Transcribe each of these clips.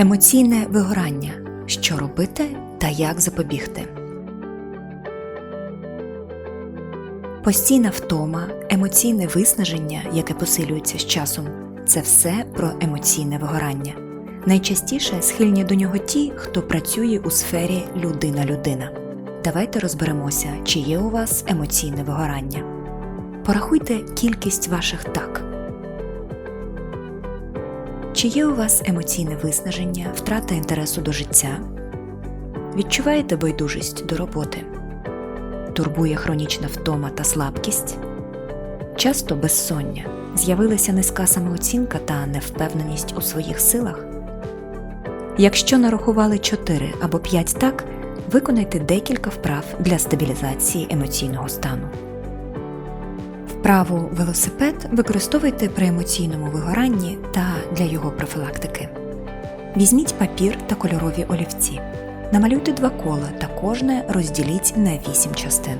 Емоційне вигорання. Що робити та як запобігти. Постійна втома, емоційне виснаження, яке посилюється з часом це все про емоційне вигорання. Найчастіше схильні до нього ті, хто працює у сфері людина-людина. Давайте розберемося, чи є у вас емоційне вигорання. Порахуйте кількість ваших так. Чи є у вас емоційне виснаження, втрата інтересу до життя? Відчуваєте байдужість до роботи? Турбує хронічна втома та слабкість? Часто безсоння, з'явилася низька самооцінка та невпевненість у своїх силах? Якщо нарахували 4 або 5 так, виконайте декілька вправ для стабілізації емоційного стану. Вправу велосипед використовуйте при емоційному вигоранні та для його профілактики. Візьміть папір та кольорові олівці. Намалюйте два кола та кожне розділіть на 8 частин.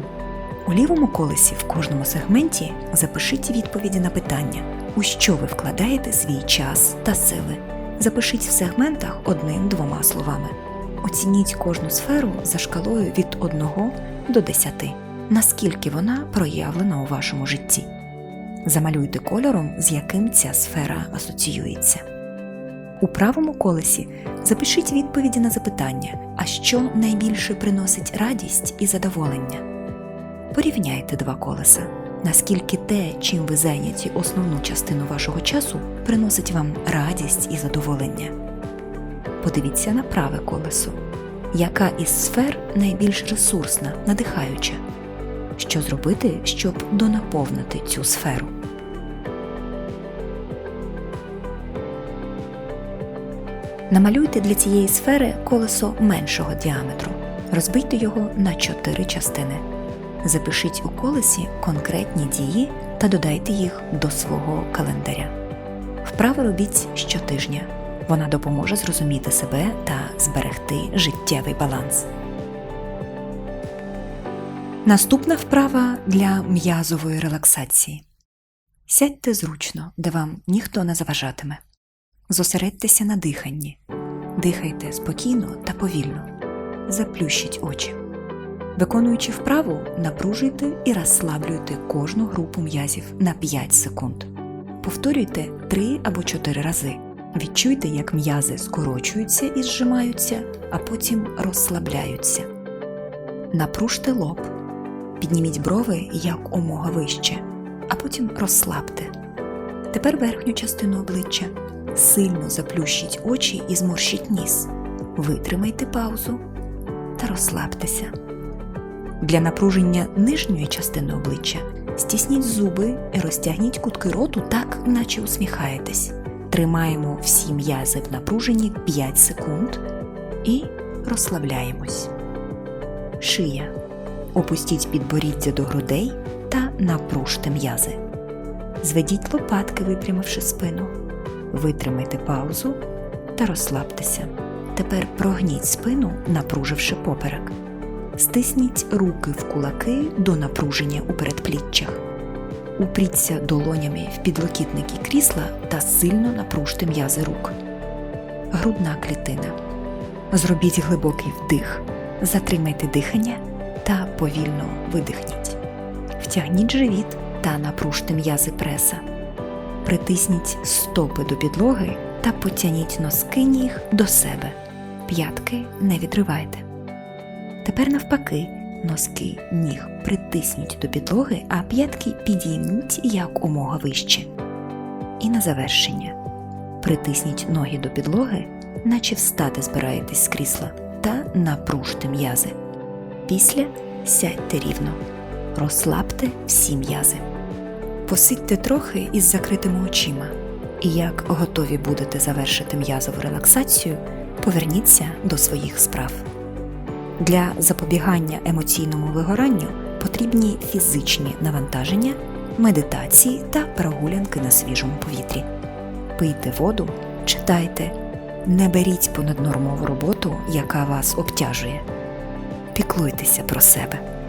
У лівому колесі в кожному сегменті запишіть відповіді на питання, у що ви вкладаєте свій час та сили. Запишіть в сегментах одним-двома словами. Оцініть кожну сферу за шкалою від 1 до 10, наскільки вона проявлена у вашому житті. Замалюйте кольором, з яким ця сфера асоціюється. У правому колесі запишіть відповіді на запитання, а що найбільше приносить радість і задоволення. Порівняйте два колеса, наскільки те, чим ви зайняті основну частину вашого часу, приносить вам радість і задоволення. Подивіться на праве колесо. Яка із сфер найбільш ресурсна, надихаюча? Що зробити, щоб донаповнити цю сферу? Намалюйте для цієї сфери колесо меншого діаметру. Розбийте його на чотири частини. Запишіть у колесі конкретні дії та додайте їх до свого календаря. Вправи робіть щотижня. Вона допоможе зрозуміти себе та зберегти життєвий баланс. Наступна вправа для м'язової релаксації. Сядьте зручно, де вам ніхто не заважатиме. Зосередьтеся на диханні. Дихайте спокійно та повільно. Заплющіть очі. Виконуючи вправу, напружуйте і розслаблюйте кожну групу м'язів на 5 секунд. Повторюйте 3 або 4 рази. Відчуйте, як м'язи скорочуються і зжимаються, а потім розслабляються. Напружте лоб. Підніміть брови як омога вище, а потім розслабте. Тепер верхню частину обличчя. Сильно заплющіть очі і зморщіть ніс. Витримайте паузу та розслабтеся. Для напруження нижньої частини обличчя стісніть зуби і розтягніть кутки роту так, наче усміхаєтесь. Тримаємо всі м'язи в напруженні 5 секунд і розслабляємось. Шия. Опустіть підборіддя до грудей та напружте м'язи. Зведіть лопатки, випрямивши спину. Витримайте паузу та розслабтеся. Тепер прогніть спину, напруживши поперек. Стисніть руки в кулаки до напруження у передпліччях. Упріться долонями в підлокітники крісла та сильно напружте м'язи рук. Грудна клітина. Зробіть глибокий вдих, затримайте дихання та повільно видихніть. Втягніть живіт та напружте м'язи преса. Притисніть стопи до підлоги та потягніть носки ніг до себе. П'ятки не відривайте. Тепер навпаки, носки ніг притисніть до підлоги, а п'ятки підійміть якомога вище. І на завершення притисніть ноги до підлоги, наче встати збираєтесь з крісла, та напружте м'язи. Після сядьте рівно, розслабте всі м'язи. Посидьте трохи із закритими очима, і як готові будете завершити м'язову релаксацію, поверніться до своїх справ. Для запобігання емоційному вигоранню потрібні фізичні навантаження, медитації та прогулянки на свіжому повітрі. Пийте воду, читайте, не беріть понаднормову роботу, яка вас обтяжує. Піклуйтеся про себе.